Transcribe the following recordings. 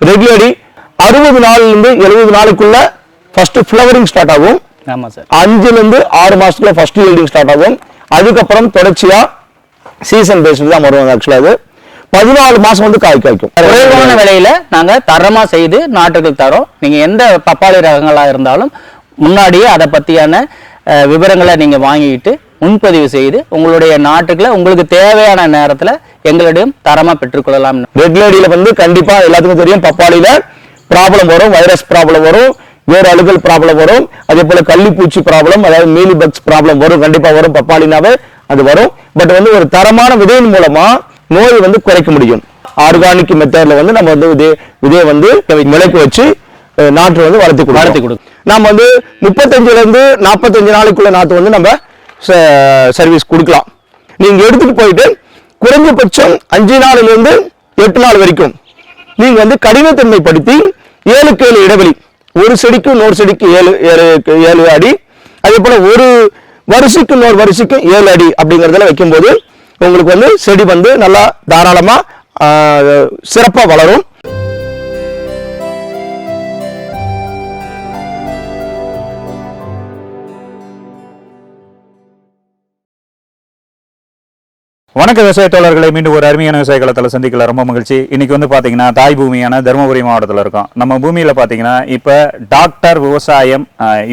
ரெகுலரி அறுபது நாள்ல இருந்து எழுபது நாளுக்குள்ள ஃபர்ஸ்ட் ஃபிளவரிங் ஸ்டார்ட் ஆகும். ஆமா சார். அஞ்சுல இருந்து ஆறு மாசத்துல ஃபர்ஸ்ட் ஈல்டிங் ஸ்டார்ட் ஆகும். அதுக்கப்புறம் தொடர்ச்சியா சீசன் பேஸ்டு தான் வரும் ஆக்சுவலா அது. பதினாலு மாசம் வந்து காய் காய்க்கும். குறைவான விலையில நாங்க தரமா செய்து நாட்டுக்கு தரோம். நீங்க எந்த பப்பாளி ரகங்களா இருந்தாலும் முன்னாடியே அதை பத்தியான அஹ், விவரங்களை நீங்க வாங்கிட்டு முன்பதிவு செய்து உங்களுடைய நாட்டுக்குள்ள உங்களுக்கு தேவையான நேரத்துல எங்களிடம் தரமா பெற்றுக்கொள்ளலாம் ரெகுலரியில வந்து கண்டிப்பா எல்லாத்துக்கும் தெரியும் பப்பாளியில ப்ராப்ளம் வரும் வைரஸ் ப்ராப்ளம் வரும் வேறு அழுகல் ப்ராப்ளம் வரும் அதே போல கள்ளிப்பூச்சி ப்ராப்ளம் அதாவது மீலி பக்ஸ் ப்ராப்ளம் வரும் கண்டிப்பா வரும் பப்பாளினாவே அது வரும் பட் வந்து ஒரு தரமான விதையின் மூலமா நோய் வந்து குறைக்க முடியும் ஆர்கானிக் மெத்தட்ல வந்து நம்ம வந்து விதை விதையை வந்து முளைக்க வச்சு நாற்று வந்து வளர்த்து. வளர்த்தி கொடுக்கணும். நம்ம வந்து முப்பத்தஞ்சுல இருந்து நாற்பத்தஞ்சு நாளைக்குள்ள நாற்று வந்து நம்ம சர்வீஸ் கொடுக்கலாம். நீங்கள் எடுத்துகிட்டு போயிட்டு குறைஞ்சபட்சம் அஞ்சு நாள்ல இருந்து எட்டு நாள் வரைக்கும் நீங்கள் வந்து கடினத்தன்மைப்படுத்தி ஏழுக்கு ஏழு இடைவெளி. ஒரு செடிக்கும் இன்னொரு செடிக்கு ஏழு ஏழு ஏழு அடி. அதே போல் ஒரு வரிசைக்கும் இன்னொரு வரிசைக்கும் ஏழு அடி அப்படிங்கிறதெல்லாம் வைக்கும்போது உங்களுக்கு வந்து செடி வந்து நல்லா தாராளமாக சிறப்பாக வளரும். வணக்க விவசாய தோழர்களை மீண்டும் ஒரு அருமையான விவசாய களத்தில் சந்திக்கல. ரொம்ப மகிழ்ச்சி. இன்னைக்கு வந்து பார்த்தீங்கன்னா தாய் பூமியான தருமபுரி மாவட்டத்தில் இருக்கோம். நம்ம பூமியில் பார்த்தீங்கன்னா இப்போ டாக்டர் விவசாயம்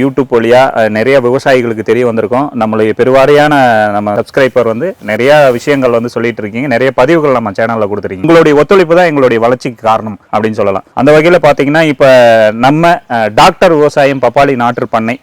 யூடியூப் வழியாக நிறைய விவசாயிகளுக்கு தெரிய வந்திருக்கோம். நம்மளுடைய பெருவாரியான நம்ம சப்ஸ்கிரைபர் வந்து நிறைய விஷயங்கள் வந்து சொல்லிட்டு இருக்கீங்க. நிறைய பதிவுகள் நம்ம சேனலில் கொடுத்துருக்கீங்க. உங்களுடைய ஒத்துழைப்பு தான் எங்களுடைய வளர்ச்சிக்கு காரணம் அப்படின்னு சொல்லலாம். அந்த வகையில் பார்த்தீங்கன்னா இப்போ நம்ம டாக்டர் விவசாயம் பப்பாளி நாற்று பண்ணை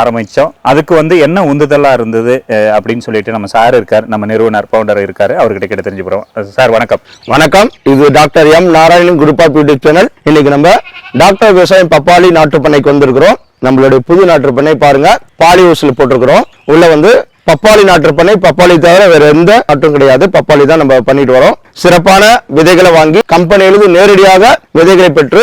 ஆரம்பித்தோம் அதுக்கு வந்து என்ன உந்துதலாக இருந்தது அப்படின்னு சொல்லிட்டு நம்ம சார் இருக்கார் நம்ம நிறுவனர் பவுண்டர் இருக்காரு. அவர்கிட்ட கிட்ட தெரிஞ்சு போறோம் சார் வணக்கம். வணக்கம். இது doctor M Narayanan group of YouTube channel. இன்னைக்கு நம்ம டாக்டர் விவசாயம் பப்பாளி நாட்டுப்பண்ணைக்கு வந்திருக்கிறோம். நம்மளுடைய புது நாட்டுப்பண்ணை பாருங்க. பாலி ஹவுஸ்ல போட்டிருக்கிறோம். உள்ள வந்து பப்பாளி நாட்டுப்பண்ணை பப்பாளி தவிர வேற எந்த நாட்டும் கிடையாது. பப்பாளி தான் நம்ம பண்ணிட்டு வரோம். சிறப்பான விதைகளை வாங்கி கம்பெனியிலிருந்து நேரடியாக விதைகளை பெற்று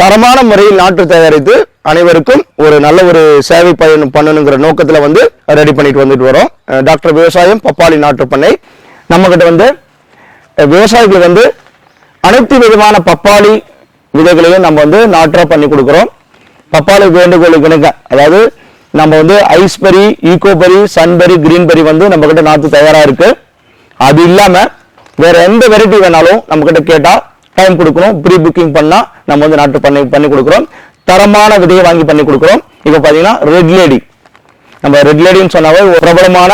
தரமான முறையில் நாற்று தயாரித்து அனைவருக்கும் ஒரு நல்ல ஒரு சேவை பயன் பண்ணணுங்கிற நோக்கத்துல வந்து ரெடி பண்ணிட்டு வந்துட்டு வரோம். டாக்டர் விவசாயம் பப்பாளி நாட்டுப்பண்ணை. நம்மக்கிட்ட வந்து விவசாயிகள் வந்து அனைத்து விதமான பப்பாளி விதைகளையும் நம்ம வந்து நாட்டாக பண்ணி கொடுக்குறோம். பப்பாளி வேண்டுகோளுக்கு இணங்க அதாவது நம்ம வந்து ஐஸ்பெரி ஈகோபெரி சன்பெரி கிரீன்பெரி வந்து நம்மக்கிட்ட நாற்று தயாராக இருக்குது அது இல்லாமல் வேறு எந்த வெரைட்டி வேணாலும் நம்மக்கிட்ட கேட்டால் டைம் கொடுக்குறோம் ப்ரீ புக்கிங் பண்ணால் நம்ம வந்து நாட்டு பண்ணி பண்ணி கொடுக்குறோம். தரமான விதையை வாங்கி பண்ணி கொடுக்குறோம். இப்போ பார்த்தீங்கன்னா ரெட் லேடி நம்ம ரெட் லேடின்னு சொன்னாவே ஒரு பிரபலமான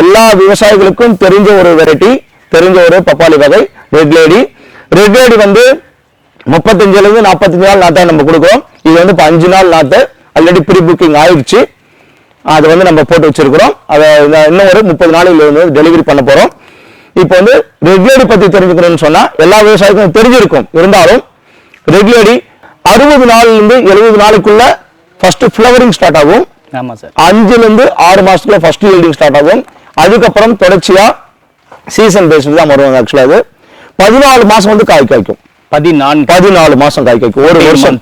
எல்லா விவசாயிகளுக்கும் தெரிஞ்ச ஒரு வெரைட்டி தெரிஞ்ச ஒரு பப்பாளி வகை ரெட் லேடி ரெட் லேடி வந்து முப்பத்தஞ்சுல இருந்து நாற்பத்தஞ்சு நாள் நாட்டை நம்ம கொடுக்குறோம். இது வந்து இப்போ அஞ்சு நாள் நாட்டு ஆல்ரெடி ப்ரீ புக்கிங் ஆயிடுச்சு அதை வந்து நம்ம போட்டு வச்சிருக்கிறோம். அதை இன்னும் ஒரு முப்பது நாளைக்கு வந்து டெலிவரி பண்ண போறோம். இப்போ வந்து ரெகுலேடி பத்தி தெரிஞ்சுக்கணும்னு சொன்னா எல்லா விவசாயிக்கும் தெரிஞ்சிருக்கும். இருந்தாலும் ரெகுலேடி அறுபது நாள்ல இருந்து எழுபது நாளுக்குள்ள ஃபர்ஸ்ட் ஃபிளவரிங் ஸ்டார்ட் ஆகும். ஆமா சார் அஞ்சுல இருந்து ஆறு மாசத்துல ஃபர்ஸ்ட் ஈல்டிங் ஸ்டார்ட் ஆகும். அதுக்கப்புறம் தொடர்ச்சியா சீசன் பேஸ்டு தான் வரும் ஆக்சுவலா அது. பதினாலு மாசம் வந்து காய் காய்க்கும். பதினான்கு. பதினாலு மாசம் காய் காய்க்கும். ஒரு வருஷம்.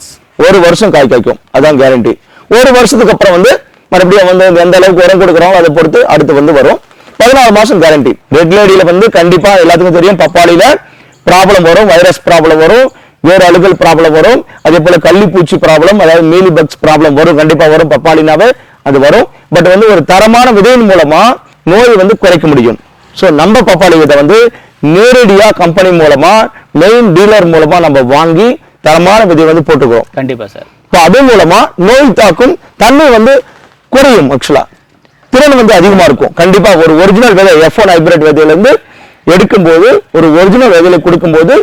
ஒரு வருஷம் காய் காய்க்கும். அதான் கேரண்டி ஒரு வருஷத்துக்கு அப்புறம் வந்து மறுபடியும் வந்து எந்த அளவுக்கு உரம் கொடுக்குறோம் அதை பொறுத்து அடுத்து வந்து வரும். பதினாலு மாசம் கேரண்டி ரெட் லேடியில வந்து கண்டிப்பா எல்லாத்துக்கும் தெரியும். பப்பாளியில ப்ராப்ளம் வரும் வைரஸ் ப்ராப்ளம் வரும் வேறு அழுகல் ப்ராப்ளம் வரும். அதே போல கள்ளிப்பூச்சி ப்ராப்ளம் அதாவது மீலி பக்ஸ் ப்ராப்ளம் வரும். கண்டிப்பா வரும் பப்பாளினாவே அது வரும். பட் வந்து ஒரு தரமான விதையின் மூலமா நோய் வந்து குறைக்க முடியும். சோ நம்ம பப்பாளி விதை வந்து நேரடியா கம்பெனி மூலமா மெயின் டீலர் மூலமா நம்ம வாங்கி தரமான விதை வந்து போட்டுக்கிறோம். கண்டிப்பா சார் இப்போ அது மூலமா நோய் தாக்கும் தன்மை வந்து குறையும் ஆக்சுவலா திறன் வந்து அதிகமா இருக்கும். கண்டிப்பா ஒரு ஒரிஜினல் விதை எஃப் ஒன் ஹைபிரிட் விதையில இருந்து எடுக்கும்போது ஒரு ஒரிஜினல் விதையில கொடுக்கும்போது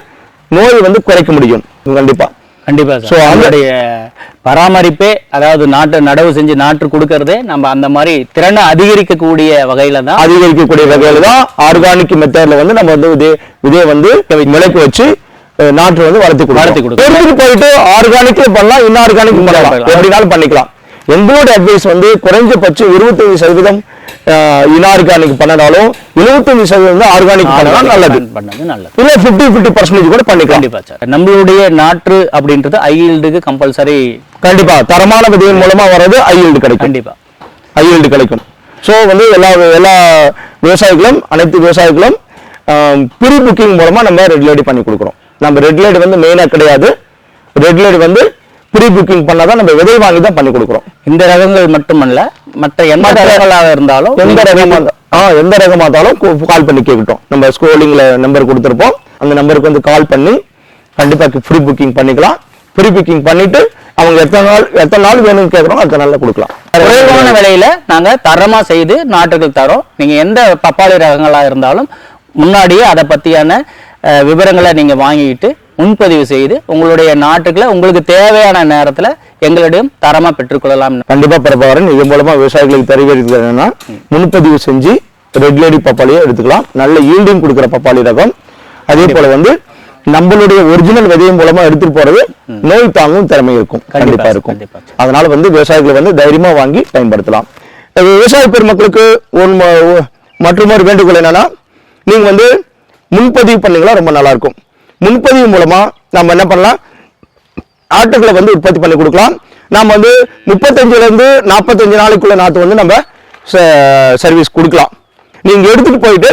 நோய் வந்து குறைக்க முடியும். கண்டிப்பா. கண்டிப்பா So, சார் அந்த- நம்மளுடைய பராமரிப்பே அதாவது நாட்டு நடவு செஞ்சு நாற்று கொடுக்கறதே நம்ம அந்த மாதிரி திறனை அதிகரிக்கக்கூடிய வகையில தான் அதிகரிக்கக்கூடிய வகையில தான் ஆர்கானிக் மெத்தட்ல வந்து நம்ம வந்து விதை விதையை வந்து முளைக்க வச்சு நாற்று வந்து வளர்த்து. வளர்த்து. எடுத்துட்டு போயிட்டு ஆர்கானிக்ல பண்ணலாம் பண்ணலாம் பண்ணலாம். எப்படினாலும் பண்ணிக்கலாம் எங்களோட அட்வைஸ் வந்து குறைஞ்சபட்சம் இருபத்தஞ்சு சதவீதம் இன்ஆர்கானிக் பண்ணனாலும் எழுபத்தஞ்சு சதவீதம் வந்து ஆர்கானிக் பண்ணலாம் நல்லது. பண்ணது நல்லது. இல்ல 50 50% பர்சன்டேஜ் கூட பண்ணிக்கலாம். கண்டிப்பா சார். நம்மளுடைய நாற்று அப்படின்றது ஐல்டுக்கு கம்பல்சரி கண்டிப்பா. தரமான விதையின் மூலமா வர்றது ஐல்டு கிடைக்கும். கண்டிப்பா. ஐஎல்டு கிடைக்கும். ஸோ வந்து எல்லா எல்லா விவசாயிகளும் அனைத்து விவசாயிகளும் ப்ரீ புக்கிங் மூலமா நம்ம ரெட் லேடி பண்ணி கொடுக்குறோம். நம்ம ரெட் லேடி வந்து மெயினாக கிடையாது. ரெட் லேடி வந்து ப்ரீ புக்கிங் பண்ணாதான் நம்ம விதை வாங்கி தான் பண்ணி கொடுக்குறோம். இந்த ரகங்கள் மட்டுமல்ல மற்ற எந்த ரகங்களாக இருந்தாலும் எந்த ரகமா இருந்தா- ஆ எந்த ரகமா இருந்தாலும் கால் பண்ணி கேட்கட்டும் நம்ம ஸ்கோலிங்ல நம்பர் கொடுத்துருப்போம். அந்த நம்பருக்கு வந்து கால் பண்ணி கண்டிப்பா ப்ரீ புக்கிங் பண்ணிக்கலாம். ப்ரீ புக்கிங் பண்ணிட்டு அவங்க எத்தனை நாள் எத்தனை நாள் வேணும்னு கேட்குறோம் அத்தனை நாள்ல கொடுக்கலாம். குறைவான விலையில நாங்க தரமா செய்து நாட்டுக்கு தரோம். நீங்க எந்த பப்பாளி ரகங்களா இருந்தாலும் முன்னாடியே அதை அஹ், விவரங்களை நீங்க வாங்கிட்டு முன்பதிவு செய்து உங்களுடைய நாட்டுக்குள்ள உங்களுக்கு தேவையான நேரத்துல எங்களிடம் தரமா பெற்றுக்கொள்ளலாம். கண்டிப்பா பிரபாகரன் இது மூலமா விவசாயிகளுக்கு தெரிவிக்கிறது என்னன்னா முன்பதிவு செஞ்சு ரெட் லேடி பப்பாளியை எடுத்துக்கலாம். நல்ல ஈல்டிங் கொடுக்குற பப்பாளி ரகம். அதே போல வந்து நம்மளுடைய ஒரிஜினல் விதையின் மூலமா எடுத்துட்டு போறது நோய் தாங்கும் திறமை இருக்கும். கண்டிப்பா, இருக்கும். அதனால வந்து விவசாயிகள் வந்து தைரியமா வாங்கி பயன்படுத்தலாம். விவசாய பெருமக்களுக்கு மற்றொரு வேண்டுகோள் என்னன்னா நீங்க வந்து முன்பதிவு பண்ணீங்களா ரொம்ப நல்லா இருக்கும். முன்பதிவு மூலமா நம்ம என்ன பண்ணலாம்? ஆட்டுகளை வந்து உற்பத்தி பண்ணி கொடுக்கலாம். நாம் வந்து முப்பத்தஞ்சுல இருந்து நாற்பத்தஞ்சு நாளைக்குள்ள நாற்று வந்து நம்ம சர்வீஸ் கொடுக்கலாம். நீங்க எடுத்துட்டு போயிட்டு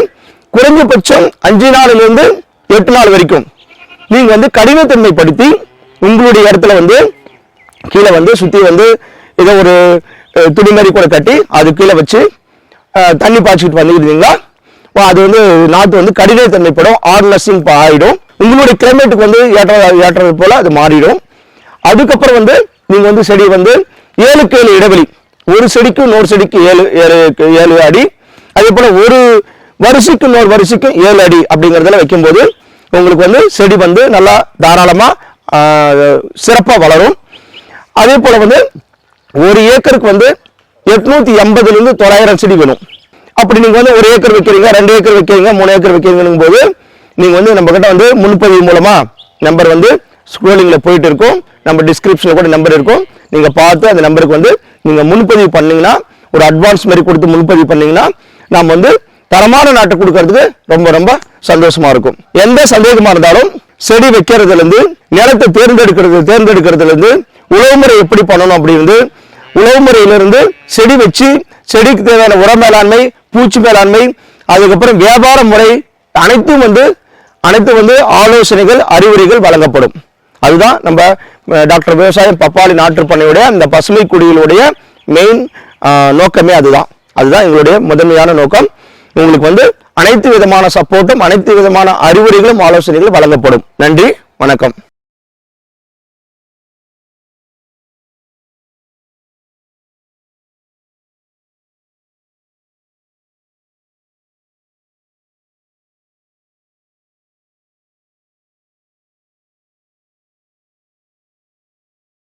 குறைஞ்சபட்சம் அஞ்சு நாள்ல இருந்து எட்டு நாள் வரைக்கும் நீங்க வந்து கடினத்தன்மைப்படுத்தி உங்களுடைய இடத்துல வந்து கீழே வந்து சுத்தி வந்து ஏதோ ஒரு துணி மாதிரி கூட கட்டி அது கீழே வச்சு தண்ணி பாய்ச்சிட்டு வந்துக்கிட்டீங்களா அது வந்து நாற்று வந்து கடினத்தன்மைப்படும். ஆர்னஸிங் ஆயிடும். உங்களுடைய கிளைமேட்டுக்கு வந்து ஏற்ற ஏற்றது போல் அது மாறிடும். அதுக்கப்புறம் வந்து நீங்கள் வந்து செடி வந்து ஏழுக்கு ஏழு இடைவெளி. ஒரு செடிக்கு இன்னொரு செடிக்கு ஏழு ஏழு ஏழு அடி. அதே போல் ஒரு வரிசைக்கு இன்னொரு வரிசைக்கும் ஏழு அடி அப்படிங்கிறதெல்லாம் வைக்கும்போது உங்களுக்கு வந்து செடி வந்து நல்லா தாராளமாக சிறப்பாக வளரும். அதே போல் வந்து ஒரு ஏக்கருக்கு வந்து எட்நூற்றி எண்பதுலேருந்து தொள்ளாயிரம் செடி வேணும். அப்படி நீங்கள் வந்து ஒரு ஏக்கர் வைக்கிறீங்க ரெண்டு ஏக்கர் வைக்கிறீங்க மூணு ஏக்கர் வைக்கிறீங்கன்னும் போது நீங்கள் வந்து நம்ம கிட்ட வந்து முன்பதிவு மூலமாக நம்பர் வந்து ஸ்க்ரோலிங்கில் போயிட்டு இருக்கும். நம்ம டிஸ்கிரிப்ஷனில் கூட நம்பர் இருக்கும். நீங்கள் பார்த்து அந்த நம்பருக்கு வந்து நீங்கள் முன்பதிவு பண்ணிங்கன்னா ஒரு அட்வான்ஸ் மாதிரி கொடுத்து முன்பதிவு பண்ணீங்கன்னா நம்ம வந்து தரமான நாட்டை கொடுக்கறதுக்கு ரொம்ப ரொம்ப சந்தோஷமாக இருக்கும். எந்த சந்தேகமாக இருந்தாலும் செடி வைக்கிறதுலேருந்து நிலத்தை தேர்ந்தெடுக்கிறது தேர்ந்தெடுக்கிறதுலேருந்து உழவு முறை எப்படி பண்ணணும் அப்படின்னு உழவு முறையிலிருந்து செடி வச்சு செடிக்கு தேவையான உர மேலாண்மை பூச்சி மேலாண்மை அதுக்கப்புறம் வியாபார முறை அனைத்தும் வந்து அனைத்து வந்து ஆலோசனைகள் அறிவுரைகள் வழங்கப்படும். அதுதான் நம்ம டாக்டர் விவசாயம் பப்பாளி நாட்டுப்பண்ணையுடைய அந்த பசுமை குடியிலுடைய மெயின் நோக்கமே அதுதான். அதுதான் எங்களுடைய முதன்மையான நோக்கம். உங்களுக்கு வந்து அனைத்து விதமான சப்போர்ட்டும் அனைத்து விதமான அறிவுரைகளும் ஆலோசனைகளும் வழங்கப்படும். நன்றி வணக்கம்.